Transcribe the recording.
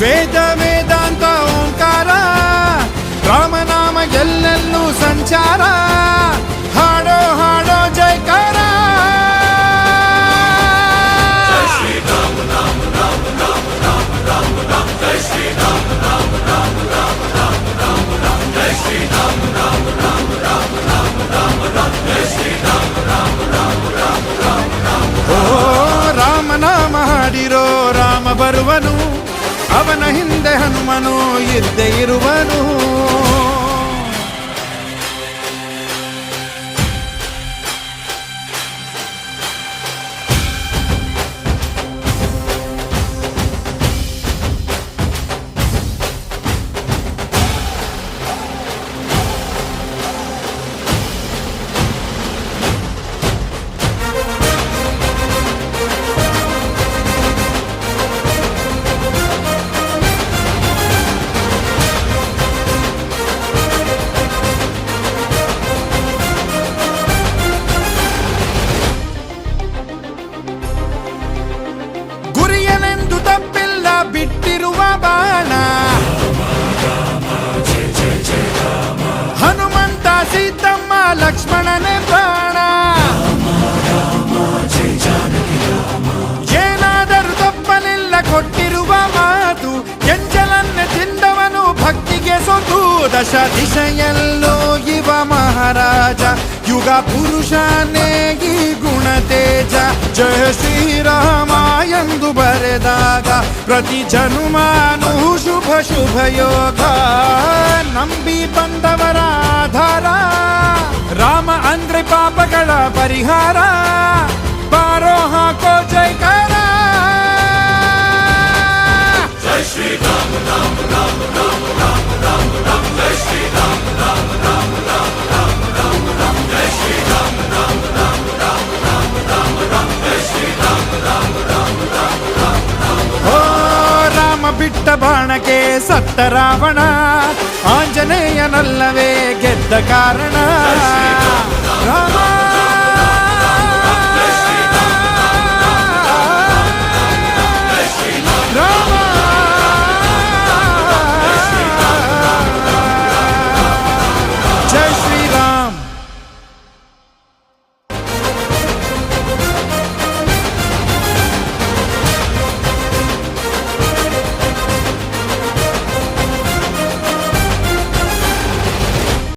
ವೇದ ವೇದಾಂತ ಓಂಕಾರ ರಾಮನಾಮ ಎಲ್ಲೆಲ್ಲೂ ಸಂಚಾರ. ಹಾಡೋ ಹಾಡೋ ಜಯಕಾರ. ಓ ರಾಮನಾಮ ಹಾಡಿರೋ ರಾಮ ಬರುವನು. ಅವನ ಹಿಂದೆ ಹನುಮನು ಇದ್ದೇ ಇರುವನು. ಸೀತಮ್ಮ ಲಕ್ಷ್ಮಣನೇ ಪ್ರಾಣ ಏನಾದರೂ ತಪ್ಪಲಿಲ್ಲ ಕೊಟ್ಟಿರುವ ಮಾತು ಕೆಂಚಲನ್ನೇ ತಿಂದವನು ಭಕ್ತಿಗೆ ಸೊತು ದಶ ದಿಶೆಯಲ್ಲೋ ಇವ ಮಹಾರಾಜ ಯುಗ ಪುರುಷನೇ ಈ ಗುಣ ತೇಜ ಜಯ ಶ್ರೀರಾಮ ಎಂದು ಬರೆದಾಗ ಪ್ರತಿ ಜನುಮಾನು ಶುಭ ಶುಭ ಯೋಗ ನಂಬಿ ಬಂದವರ ಆಧಾರ ರಾಮ ಅಂದ್ರೆ ಪಾಪಗಳ ಪರಿಹಾರ ಸತ್ತ ರಾವಣ ಆಂಜನೇಯನಲ್ಲವೇ ಗೆದ್ದ ಕಾರಣ